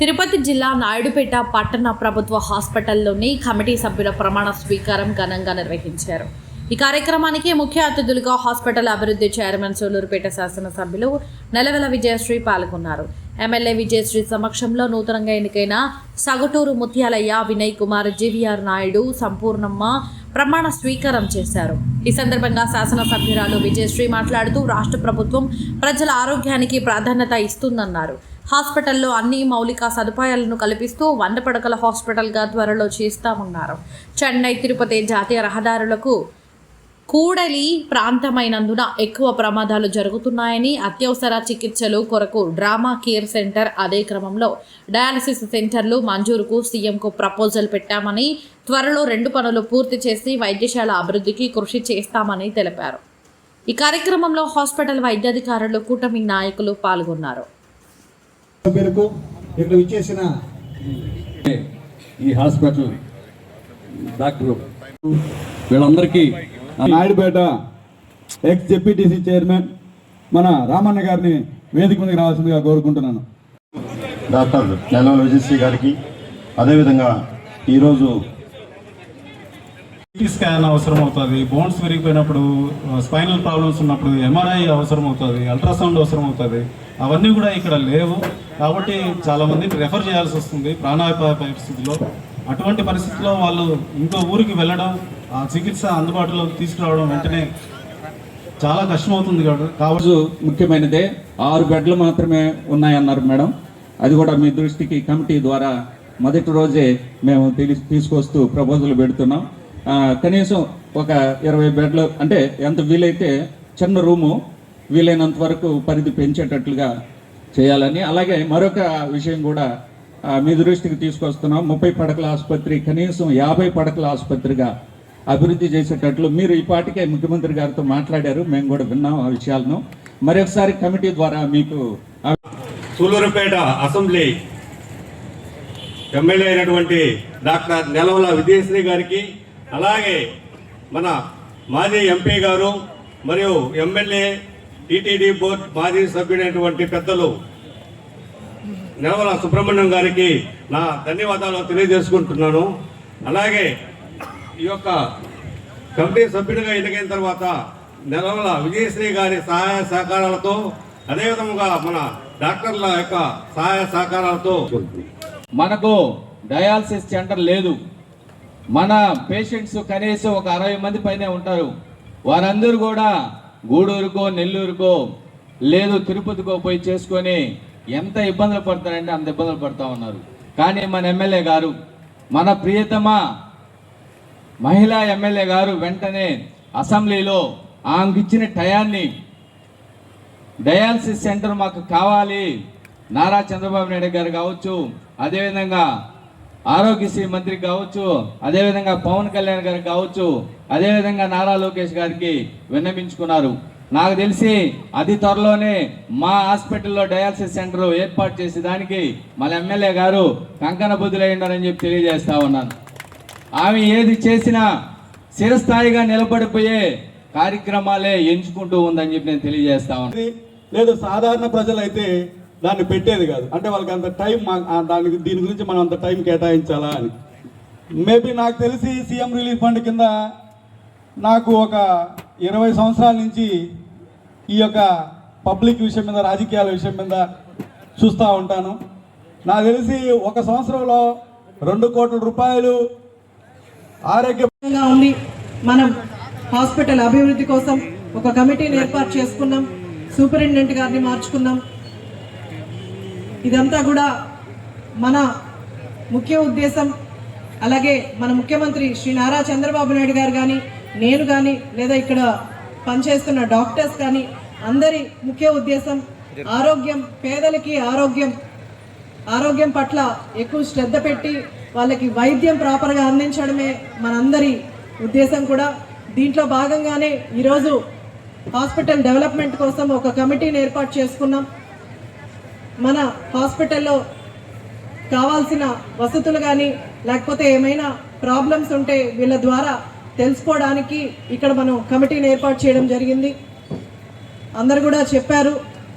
తిరుపతి జిల్లా నాయుడుపేట పట్టణ ప్రభుత్వ హాస్పిటల్లోని కమిటీ సభ్యుల ప్రమాణ స్వీకారం ఘనంగా నిర్వహించారు. ఈ కార్యక్రమానికి ముఖ్య అతిథులుగా హాస్పిటల్ అభివృద్ధి చైర్మన్ సూలూరుపేట శాసనసభ్యులు నెలవెల విజయశ్రీ పాల్గొన్నారు. ఎమ్మెల్యే విజయశ్రీ సమక్షంలో నూతనంగా ఎన్నికైన సగటూరు ముత్యాలయ్య వినయ్ కుమార్ జీవీఆర్ నాయుడు సంపూర్ణమ్మ ప్రమాణ స్వీకారం చేశారు. ఈ సందర్భంగా శాసనసభ్యురాలు విజయశ్రీ మాట్లాడుతూ రాష్ట్ర ప్రభుత్వం ప్రజల ఆరోగ్యానికి ప్రాధాన్యత ఇస్తుందన్నారు. హాస్పిటల్లో అన్ని మౌలిక సదుపాయాలను కల్పిస్తూ వంద పడకల హాస్పిటల్గా త్వరలో చేస్తామన్నారు. చెన్నై తిరుపతి జాతీయ రహదారులకు కూడలి ప్రాంతమైనందున ఎక్కువ ప్రమాదాలు జరుగుతున్నాయని అత్యవసర చికిత్సలు కొరకు డ్రామా కేర్ సెంటర్ అదే క్రమంలో డయాలసిస్ సెంటర్లు మంజూరుకు సీఎంకు ప్రపోజల్ పెట్టామని త్వరలో రెండు పనులు పూర్తి చేసి వైద్యశాల అభివృద్ధికి కృషి చేస్తామని తెలిపారు. ఈ కార్యక్రమంలో హాస్పిటల్ వైద్యాధికారులు కూటమి నాయకులు పాల్గొన్నారు. సభ్యులకు ఇక్కడ విచ్చేసిన ఈ హాస్పిటల్ డాక్టర్ వీళ్ళందరికీ నాయుడుపేట ఎక్స్ జెపిటిసి చైర్మన్ మన రామన్న గారిని వేదిక మీదకి రావాల్సిందిగా కోరుకుంటున్నాను. డాక్టర్ నెలవల విజయశ్రీ గారికి అదేవిధంగా ఈరోజు సిటీ స్కాన్ అవసరం అవుతుంది బోన్స్ విరిగిపోయినప్పుడు స్పైనల్ ప్రాబ్లమ్స్ ఉన్నప్పుడు ఎంఆర్ఐ అవసరం అవుతుంది అల్ట్రాసౌండ్ అవసరం అవుతుంది అవన్నీ కూడా ఇక్కడ లేవు. కాబట్టి చాలా మందిని రెఫర్ చేయాల్సి వస్తుంది ప్రాణాపాయ పరిస్థితిలో. అటువంటి పరిస్థితిలో వాళ్ళు ఇంకో ఊరికి వెళ్ళడం ఆ చికిత్స అందుబాటులోకి తీసుకురావడం వెంటనే చాలా కష్టమవుతుంది కాబట్టి కాబట్టి ముఖ్యమైనదే ఆరు బెడ్లు మాత్రమే ఉన్నాయన్నారు మేడం. అది కూడా మీ దృష్టికి కమిటీ ద్వారా మొదటి రోజే మేము తీసుకొస్తూ ప్రపోజల్ పెడుతున్నాం. కనీసం ఒక ఇరవై బెడ్లు అంటే ఎంత వీలైతే చిన్న రూము వీలైనంత వరకు పరిధి పెంచేటట్లుగా చేయాలని. అలాగే మరొక విషయం కూడా మీ దృష్టికి తీసుకొస్తున్నాం. ముప్పై పడకల ఆసుపత్రి కనీసం యాభై పడకల ఆసుపత్రిగా అభివృద్ధి చేసేటట్లు మీరు ఈ పాటికే ముఖ్యమంత్రి గారితో మాట్లాడారు. మేము కూడా విన్నాం ఆ విషయాలను. మరొకసారి కమిటీ ద్వారా మీకు సూలూరుపేట అసెంబ్లీ ఎమ్మెల్యే అయినటువంటి డాక్టర్ నెలవల విజయశ్రీ గారికి అలాగే మన మాజీ ఎంపీ గారు మరియు ఎమ్మెల్యే టీటీడీ బోర్డ్ మాజీ సభ్యుడైనటువంటి పెద్దలు నెలవల సుబ్రహ్మణ్యం గారికి నా ధన్యవాదాలు తెలియజేసుకుంటున్నాను. అలాగే ఈ యొక్క కమిటీ సభ్యుడిగా ఎన్నికైన తర్వాత నెలవల విజయశ్రీ గారి సహాయ సహకారాలతో అదేవిధంగా మన డాక్టర్ల యొక్క సహాయ సహకారాలతో మనకు డయాలసిస్ సెంటర్ లేదు. మన పేషెంట్స్ కనీసం ఒక అరవై మంది పైనే ఉంటారు. వారందరూ కూడా గూడూరుకో నెల్లూరుకో లేదు తిరుపతికో పోయి చేసుకొని ఎంత ఇబ్బందులు పడతారంటే అంత ఇబ్బందులు పడతా ఉన్నారు. కానీ మన ఎమ్మెల్యే గారు మన ప్రియతమ మహిళా ఎమ్మెల్యే గారు వెంటనే అసెంబ్లీలో ఆమెకి ఇచ్చిన టయాన్ని డయాలసిస్ సెంటర్ మాకు కావాలి. నారా చంద్రబాబు నాయుడు గారు కావచ్చు. అదేవిధంగా ఆరోగ్యశ్రీ మంత్రి కావచ్చు అదేవిధంగా పవన్ కళ్యాణ్ గారికి కావచ్చు అదేవిధంగా నారా లోకేష్ గారికి విన్నవించుకున్నారు. నాకు తెలిసి అతి త్వరలోనే మా హాస్పిటల్లో డయాలసిస్ సెంటర్ ఏర్పాటు చేసే దానికి మన ఎమ్మెల్యే గారు కంకణ బుద్ధులై ఉన్నారని చెప్పి తెలియజేస్తా ఉన్నాను. ఆమె ఏది చేసినా చిరస్థాయిగా నిలబడిపోయే కార్యక్రమాలే ఎంచుకుంటూ ఉందని చెప్పి నేను తెలియజేస్తా ఉన్నాను లేదు సాధారణ ప్రజలైతే దాన్ని పెట్టేది కాదు. అంటే వాళ్ళకి అంత టైం మా- దానికి దీని గురించి మనం అంత టైం కేటాయించాలా అని. మేబీ నాకు తెలిసి సీఎం రిలీఫ్ ఫండ్ కింద నాకు ఒక ఇరవై సంవత్సరాల నుంచి ఈ యొక్క పబ్లిక్ విషయం మీద రాజకీయాల విషయం మీద చూస్తూ ఉంటాను. నాకు తెలిసి ఒక సంవత్సరంలో రెండు కోట్ల రూపాయలు ఆరోగ్యంగా ఉండి ఉంది మనం హాస్పిటల్ అభివృద్ధి కోసం ఒక కమిటీని ఏర్పాటు చేసుకున్నాం. సూపరింటెండెంట్ గారిని మార్చుకున్నాం. ఇదంతా కూడా మన ముఖ్య ఉద్దేశం. అలాగే మన ముఖ్యమంత్రి శ్రీ నారా చంద్రబాబు నాయుడు గారు కానీ నేను కానీ లేదా ఇక్కడ పనిచేస్తున్న డాక్టర్స్ కానీ అందరి ముఖ్య ఉద్దేశం ఆరోగ్యం పేదలకి ఆరోగ్యం ఆరోగ్యం పట్ల ఎక్కువ శ్రద్ధ పెట్టి వాళ్ళకి వైద్యం ప్రాపర్గా అందించడమే మనందరి ఉద్దేశం కూడా. దీంట్లో భాగంగానే ఈరోజు హాస్పిటల్ డెవలప్మెంట్ కోసం ఒక కమిటీని ఏర్పాటు చేసుకున్నాం. మన హాస్పిటల్లో కావాల్సిన వసతులు కానీ లేకపోతే ఏమైనా ప్రాబ్లమ్స్ ఉంటే వీళ్ళ ద్వారా తెలుసుకోవడానికి ఇక్కడ మనం కమిటీని ఏర్పాటు చేయడం జరిగింది. అందరు కూడా చెప్పారు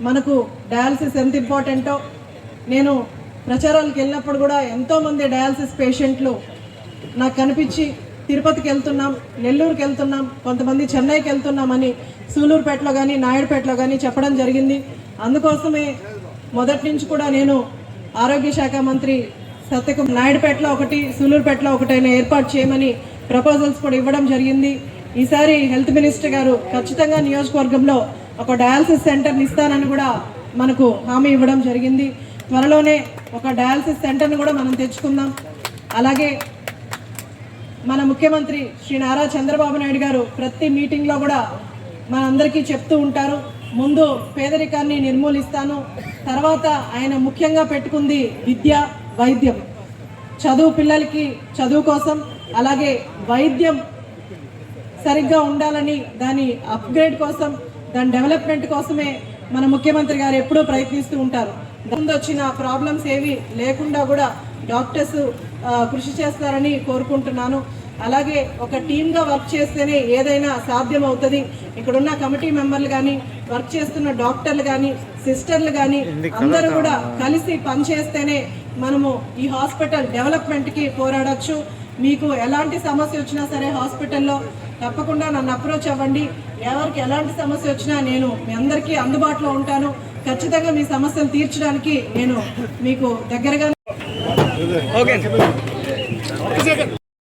మనకు డయాలసిస్ ఎంత ఇంపార్టెంటో. నేను ప్రచారాలకు వెళ్ళినప్పుడు కూడా ఎంతోమంది డయాలసిస్ పేషెంట్లు నాకు కనిపించి తిరుపతికి వెళ్తున్నాం నెల్లూరుకి వెళ్తున్నాం కొంతమంది చెన్నైకి వెళ్తున్నామని సూలూరుపేటలో కానీ నాయుడుపేటలో కానీ చెప్పడం జరిగింది. అందుకోసమే మొదటి నుంచి కూడా నేను ఆరోగ్య శాఖ మంత్రి సత్యకు నాయుడుపేటలో ఒకటి సూలూరుపేటలో ఒకటైన ఏర్పాటు చేయమని ప్రపోజల్స్ కూడా ఇవ్వడం జరిగింది. ఈసారి హెల్త్ మినిస్టర్ గారు ఖచ్చితంగా నియోజకవర్గంలో ఒక డయాలసిస్ సెంటర్ని ఇస్తానని కూడా మనకు హామీ ఇవ్వడం జరిగింది. త్వరలోనే ఒక డయాలసిస్ సెంటర్ని కూడా మనం తెచ్చుకుందాం. అలాగే మన ముఖ్యమంత్రి శ్రీ నారా చంద్రబాబు నాయుడు గారు ప్రతి మీటింగ్లో కూడా మనందరికీ చెప్తూ ఉంటారు. ముందు పేదరికాన్ని నిర్మూలిస్తాను. తర్వాత ఆయన ముఖ్యంగా పెట్టుకుంది విద్య వైద్యం. చదువు పిల్లలకి చదువు కోసం అలాగే వైద్యం సరిగ్గా ఉండాలని దాని అప్గ్రేడ్ కోసం దాని డెవలప్మెంట్ కోసమే మన ముఖ్యమంత్రి గారు ఎప్పుడూ ప్రయత్నిస్తూ ఉంటారు. ముందు వచ్చిన ప్రాబ్లమ్స్ ఏవి లేకుండా కూడా డాక్టర్స్ కృషి చేస్తారని కోరుకుంటున్నాను. అలాగే ఒక టీమ్గా వర్క్ చేస్తేనే ఏదైనా సాధ్యం అవుతుంది ఇక్కడున్న కమిటీ మెంబర్లు కానీ వర్క్ చేస్తున్న డాక్టర్లు కానీ సిస్టర్లు కానీ అందరూ కూడా కలిసి పనిచేస్తేనే మనము ఈ హాస్పిటల్ డెవలప్మెంట్కి పోరాడొచ్చు. మీకు ఎలాంటి సమస్య వచ్చినా సరే హాస్పిటల్లో తప్పకుండా నన్ను అప్రోచ్ అవ్వండి. ఎవరికి ఎలాంటి సమస్య వచ్చినా నేను మీ అందరికీ అందుబాటులో ఉంటాను. ఖచ్చితంగా మీ సమస్యలు తీర్చడానికి నేను మీకు దగ్గరగా